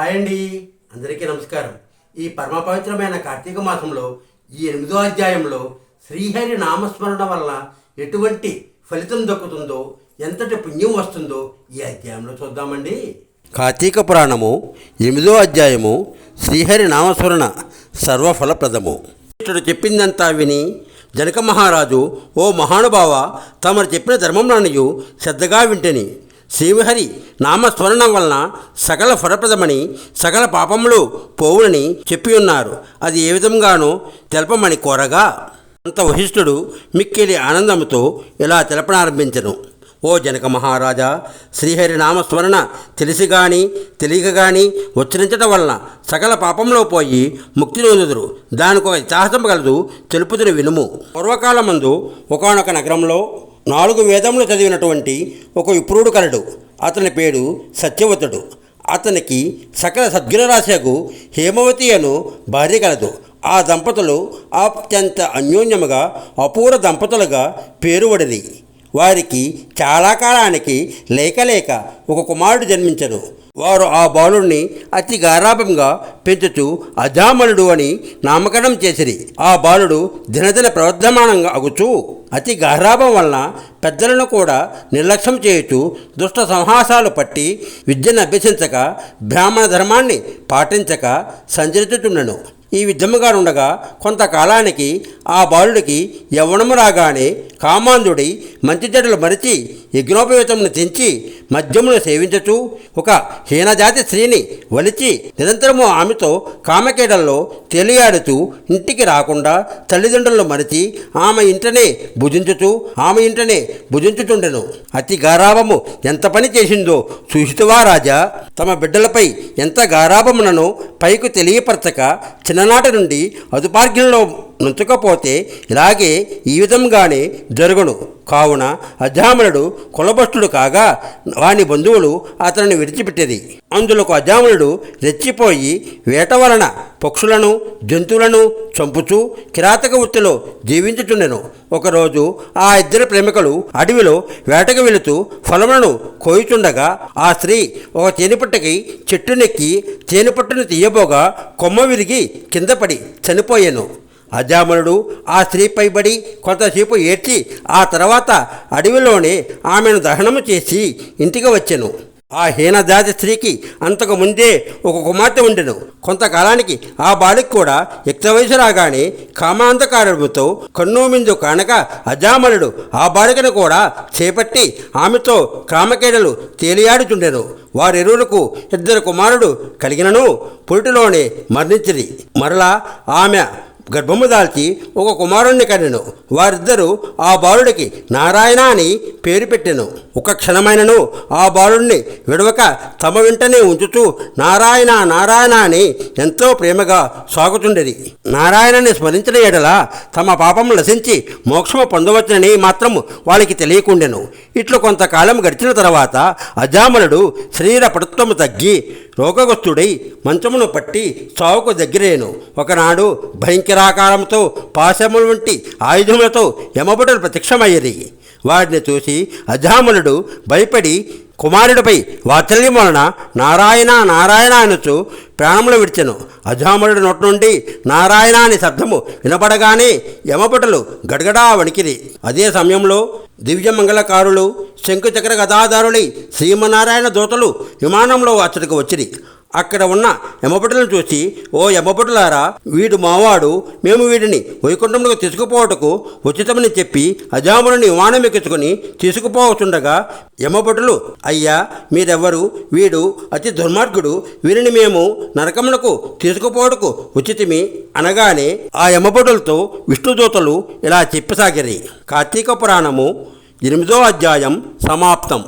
Hi అండి. అందరికీ నమస్కారం. ఈ పరమ పవిత్రమైన కార్తీక మాసంలో ఈ ఎనిమిదో అధ్యాయంలో శ్రీహరి నామస్మరణ వల్ల ఎటువంటి ఫలితం దక్కుతుందో ఎంతటి పుణ్యం వస్తుందో ఈ అధ్యాయంలో చూద్దామండి. కార్తీక పురాణము ఎనిమిదో అధ్యాయము శ్రీహరి నామస్మరణ సర్వఫలప్రదము. ఇతడు చెప్పిందంతా విని జనక మహారాజు ఓ మహానుభావ తమరు చెప్పిన ధర్మంలోనియు శ్రద్ధగా వింటని. శ్రీహరి నామస్మరణం వలన సకల ఫలప్రదమని సకల పాపములు పోవునని చెప్పి ఉన్నారు. అది ఏ విధంగానో తెలపమని కోరగా అంత వశిష్ఠుడు మిక్కిలి ఆనందంతో ఇలా తెలపనారంభించను. ఓ జనక మహారాజా శ్రీహరి నామస్మరణ తెలిసి గాని తెలియక గాని ఉచ్చరించడం వలన సకల పాపంలో పోయి ముక్తి నొందుదురు దానికి ఒక ఇతిహాసం కలదు తెలుపుతున్న వినుము. పూర్వకాలమందు ఒకనొక నగరంలో నాలుగు వేదములు చదివినటువంటి ఒక విప్రుడు కలడు. అతని పేరు సత్యవతుడు అతనికి సకల సద్గుణరాశకు హేమవతి అను భార్య కలదు. ఆ దంపతులు అత్యంత అన్యోన్యముగా అపూర్వ దంపతులుగా పేరువడిది వారికి చాలా కాలానికి లేక లేక ఒక కుమారుడు జన్మించను వారు ఆ బాలుడిని అతి గారాభంగా పెంచుతూ అజామనుడు అని నామకరణం చేసిరి. ఆ బాలుడు దినదిన ప్రవర్ధమానంగా అగుచూ అతి గారాభం వలన పెద్దలను కూడా నిర్లక్ష్యం చేయుచు దుష్ట సంహాసాలు పట్టి విద్యను అభ్యసించక బ్రాహ్మణ ధర్మాన్ని పాటించక సంచరిచుచుండెను. ఈ విధముగా ఉండగా కొంతకాలానికి ఆ బాలుడికి యవ్వనము రాగానే కామాంధుడి మంచి జడలు మరిచి యజ్ఞోపవేతమును తెంచి మద్యమును సేవించచు ఒక హీనజాతి స్త్రీని వలిచి నిరంతరము ఆమెతో కామకేడల్లో తేలియాడుతూ ఇంటికి రాకుండా తల్లిదండ్రులను మరిచి ఆమె ఇంటనే భుజించుచు ఆమె ఇంటనే భుజించుచుండెను. అతి గారాభము ఎంత పని చేసిందో చూసితువా రాజా? తమ బిడ్డలపై ఎంత గారాభమునను పైకి తెలియపరచక చిన్ననాటి నుండి అదుపార్గ్యంలో నుంచకపోతే ఇలాగే ఈ విధంగానే జరుగును. కావున అజామనుడు కులభస్తుడు కాగా వాని బంధువులు అతనిని విడిచిపెట్టేది. అందులోకి అజామనుడు రెచ్చిపోయి వేట వలన పక్షులను జంతువులను చంపుచూ కిరాతక వృత్తిలో జీవించుచుండెను. ఒకరోజు ఆ ఇద్దరు ప్రేమికులు అడవిలో వేటకు వెళుతూ ఫలములను కోయుచుండగా ఆ స్త్రీ ఒక తేనెపట్టకి చెట్టునెక్కి తేనెపట్టును తీయబోగా కొమ్మ విరిగి కింద పడి చనిపోయాను. అజామనుడు ఆ స్త్రీపై పడి కొంతసేపు ఏడ్చి ఆ తర్వాత అడవిలోనే ఆమెను దహనము చేసి ఇంటికి వచ్చెను. ఆ హీనజాతి స్త్రీకి అంతకు ముందే ఒక కుమార్తె ఉండెను. కొంతకాలానికి ఆ బాలిక కూడా యుక్త వయసు రాగానే కామాంధకారుడితో కన్నుమిందు కానక అజామనుడు ఆ బాలికను కూడా చేపట్టి ఆమెతో కామకేడలు తేలియాడుచుండెను. వారిరువులకు ఇద్దరు కుమారుడు కలిగినను పురిటిలోనే మరణించిరి. మరలా ఆమె గర్భము దాల్చి ఒక కుమారుణ్ణి కనెను వారిద్దరూ ఆ బాలుడికి నారాయణ అని పేరు పెట్టెను. ఒక క్షణమైనను ఆ బాలుడిని విడవక తమ వెంటనే ఉంచుతూ నారాయణ నారాయణ అని ఎంతో ప్రేమగా సాగుతుండేది. నారాయణని స్మరించిన ఎడల తమ పాపం నశించి మోక్షము పొందవచ్చునని మాత్రం వాళ్ళకి తెలియకుండెను. ఇట్లు కొంతకాలం గడిచిన తర్వాత అజామనుడు శరీర పటుత్వము తగ్గి రోగగ్రస్తుడై మంచమును పట్టి చావుకు దగ్గరేను. ఒకనాడు భయంకరాకారంతో పాశముల వంటి ఆయుధములతో యమబుటలు ప్రత్యక్షమయ్యేది వాడిని చూసి అజామనుడు భయపడి కుమారుడిపై వాత్సల్యం వలన నారాయణ నారాయణ అనుచు ప్రాణములు విడిచెను. అజామనుడి నోటి నుండి నారాయణ అని శబ్దము వినపడగానే యమపటలు గడగడా వణికిరి. అదే సమయంలో దివ్యమంగళకారులు శంకుచక్ర గదాదారులై శ్రీమనారాయణ దూతలు విమానంలో అచ్చటికి వచ్చిరి. అక్కడ ఉన్న యమభటులను చూసి ఓ యమభటులారా వీడు మావాడు మేము వీడిని వైకుంఠంలోకి తీసుకుపోవటకు ఉచితమని చెప్పి అజాములని విమానం ఎక్కించుకొని తీసుకుపోవచ్చుండగా యమభటులు అయ్యా మీరెవ్వరు? వీడు అతి దుర్మార్గుడు వీరిని మేము నరకమునకు తీసుకుపోవటకు ఉచితమి అనగానే ఆ యమభటులతో విష్ణుదూతలు ఇలా చెప్పసాగిరి. కార్తీక పురాణము ఎనిమిదో అధ్యాయం సమాప్తం.